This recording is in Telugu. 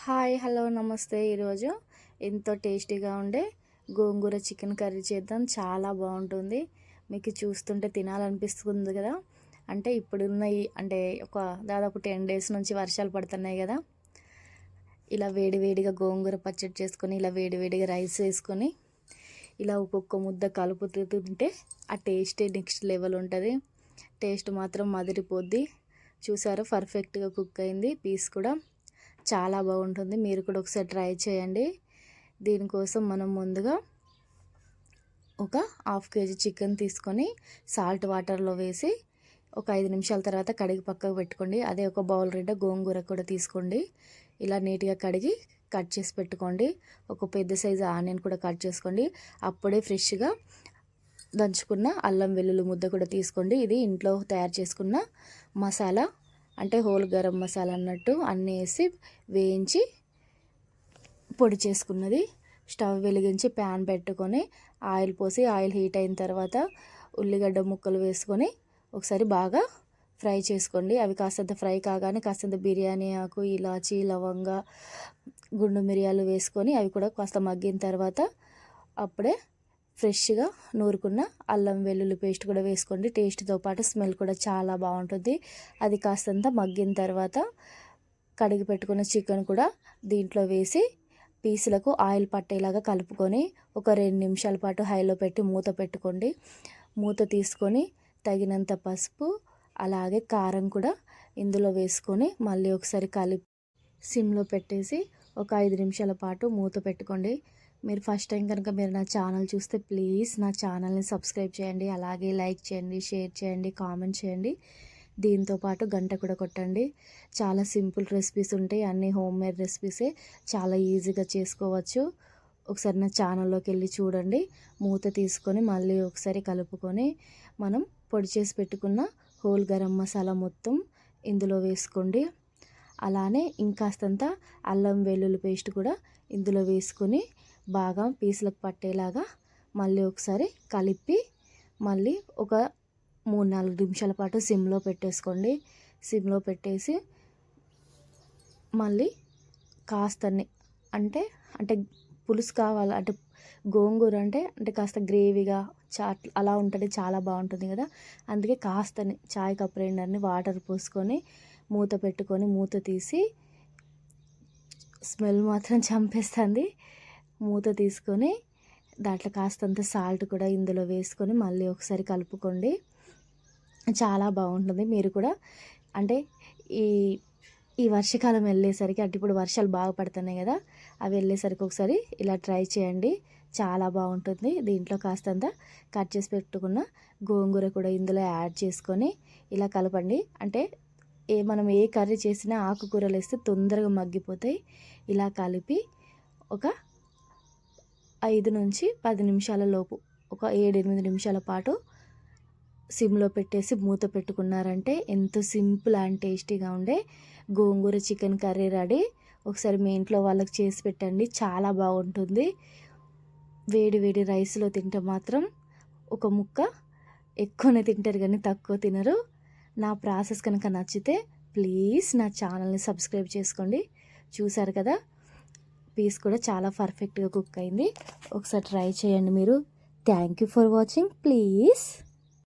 హాయ్ హలో నమస్తే ఈరోజు. ఎంతో టేస్టీగా ఉండే గోంగూర చికెన్ కర్రీ చేద్దాం. చాలా బాగుంటుంది. మీకు చూస్తుంటే తినాలనిపిస్తుంది కదా. అంటే ఇప్పుడున్న ఈ అంటే ఒక దాదాపు టెన్ డేస్ నుంచి వర్షాలు పడుతున్నాయి కదా. ఇలా వేడివేడిగా గోంగూర పచ్చడి చేసుకొని ఇలా వేడివేడిగా రైస్ వేసుకొని ఇలా ఒక్కొక్క ముద్ద కలుపుతూ తింటే ఆ టేస్టే నెక్స్ట్ లెవెల్ ఉంటుంది. టేస్ట్ మాత్రం మదిరిపోద్ది. చూసారు? పర్ఫెక్ట్గా కుక్ అయింది. పీస్ కూడా చాలా బాగుంటుంది. మీరు కూడా ఒకసారి ట్రై చేయండి. దీనికోసం మనం ముందుగా ఒక హాఫ్ కేజీ చికెన్ తీసుకొని సాల్ట్ వాటర్లో వేసి ఒక ఐదు నిమిషాల తర్వాత కడిగి పక్కకు పెట్టుకోండి. అదే ఒక బౌల్ రెడ్డ గోంగూర కూడా తీసుకోండి. ఇలా నీట్గా కడిగి కట్ చేసి పెట్టుకోండి. ఒక పెద్ద సైజు ఆనియన్ కూడా కట్ చేసుకోండి. అప్పుడే ఫ్రెష్గా దంచుకున్న అల్లం వెల్లుల్లి ముద్ద కూడా తీసుకోండి. ఇది ఇంట్లో తయారు చేసుకున్న మసాలా అంటే హోల్ గరం మసాలా అన్నట్టు అన్నీ వేసి వేయించి పొడి చేసుకున్నది. స్టవ్ వెలిగించి ప్యాన్ పెట్టుకొని ఆయిల్ పోసి ఆయిల్ హీట్ అయిన తర్వాత ఉల్లిగడ్డ ముక్కలు వేసుకొని ఒకసారి బాగా ఫ్రై చేసుకోండి. అవి కాస్తంత ఫ్రై కాగానే కాస్తంత బిర్యానీ ఆకు ఇలాచి లవంగ గుండు మిరియాలు వేసుకొని అవి కూడా కాస్త మగ్గిన తర్వాత అప్పుడే ఫ్రెష్గా నూరుకున్న అల్లం వెల్లుల్లి పేస్ట్ కూడా వేసుకోండి. టేస్ట్తో పాటు స్మెల్ కూడా చాలా బాగుంటుంది. అది కాస్తంత మగ్గిన తర్వాత కడిగి పెట్టుకున్న చికెన్ కూడా దీంట్లో వేసి పీసులకు ఆయిల్ పట్టేలాగా కలుపుకొని ఒక రెండు నిమిషాల పాటు హైలో పెట్టి మూత పెట్టుకోండి. మూత తీసుకొని తగినంత పసుపు అలాగే కారం కూడా ఇందులో వేసుకొని మళ్ళీ ఒకసారి కలిపి సిమ్లో పెట్టేసి ఒక ఐదు నిమిషాల పాటు మూత పెట్టుకోండి. మీరు ఫస్ట్ టైం కనుక మీరు నా ఛానల్ చూస్తే ప్లీజ్ నా ఛానల్ని సబ్స్క్రైబ్ చేయండి అలాగే లైక్ చేయండి షేర్ చేయండి కామెంట్ చేయండి. దీంతో పాటు గంట కూడా కొట్టండి. చాలా సింపుల్ రెసిపీస్ ఉంటాయి. అన్నీ హోమ్ మేడ్ రెసిపీసే. చాలా ఈజీగా చేసుకోవచ్చు. ఒకసారి నా ఛానల్లోకి వెళ్ళి చూడండి. మూత తీసుకొని మళ్ళీ ఒకసారి కలుపుకొని మనం పొడి చేసి పెట్టుకున్న హోల్ గరం మసాలా మొత్తం ఇందులో వేసుకోండి. అలానే ఇంకాస్తంత అల్లం వెల్లుల్లి పేస్ట్ కూడా ఇందులో వేసుకొని బాగా పీసులకు పట్టేలాగా మళ్ళీ ఒకసారి కలిపి మళ్ళీ ఒక మూడు నాలుగు నిమిషాల పాటు సిమ్లో పెట్టేసుకోండి. సిమ్లో పెట్టేసి మళ్ళీ కాస్తని అంటే అంటే పులుసు కావాలి అంటే గోంగూర అంటే అంటే కాస్త గ్రేవీగా చాట్ అలా ఉంటుంది చాలా బాగుంటుంది కదా. అందుకే కాస్తని చాయ్ కప్ రెండర్ని వాటర్ పోసుకొని మూత పెట్టుకొని మూత తీసి స్మెల్ మాత్రం చంపేస్తుంది. మూత తీసుకొని దాంట్లో కాస్తంత సాల్ట్ కూడా ఇందులో వేసుకొని మళ్ళీ ఒకసారి కలుపుకోండి. చాలా బాగుంటుంది. మీరు కూడా అంటే ఈ ఈ వర్షాకాలం వెళ్ళేసరికి అంటే ఇప్పుడు వర్షాలు బాగా పడుతున్నాయి కదా అవి వెళ్ళేసరికి ఒకసారి ఇలా ట్రై చేయండి. చాలా బాగుంటుంది. దీంట్లో కాస్తంత కట్ చేసి పెట్టుకున్న గోంగూర కూడా ఇందులో యాడ్ చేసుకొని ఇలా కలపండి. అంటే ఏ మనం ఏ కర్రీ చేసినా ఆకుకూరలు వేస్తే తొందరగా మగ్గిపోతాయి. ఇలా కలిపి ఒక ఐదు నుంచి పది నిమిషాల లోపు ఒక ఏడెనిమిది నిమిషాల పాటు సిమ్లో పెట్టేసి మూత పెట్టుకున్నారంటే ఎంతో సింపుల్ అండ్ టేస్టీగా ఉండే గోంగూర చికెన్ కర్రీ రెడీ. ఒకసారి మీ ఇంట్లో వాళ్ళకి చేసి పెట్టండి చాలా బాగుంటుంది. వేడి వేడి రైస్లో తింటే మాత్రం ఒక ముక్క ఎక్కువనే తింటారు కానీ తక్కువ తినరు. నా ప్రాసెస్ కనుక నచ్చితే ప్లీజ్ నా ఛానల్ని సబ్స్క్రైబ్ చేసుకోండి. చూసారు కదా పీస్ కూడా చాలా పర్ఫెక్ట్గా కుక్ అయింది. ఒకసారి ట్రై చేయండి మీరు. Thank you for watching. Please.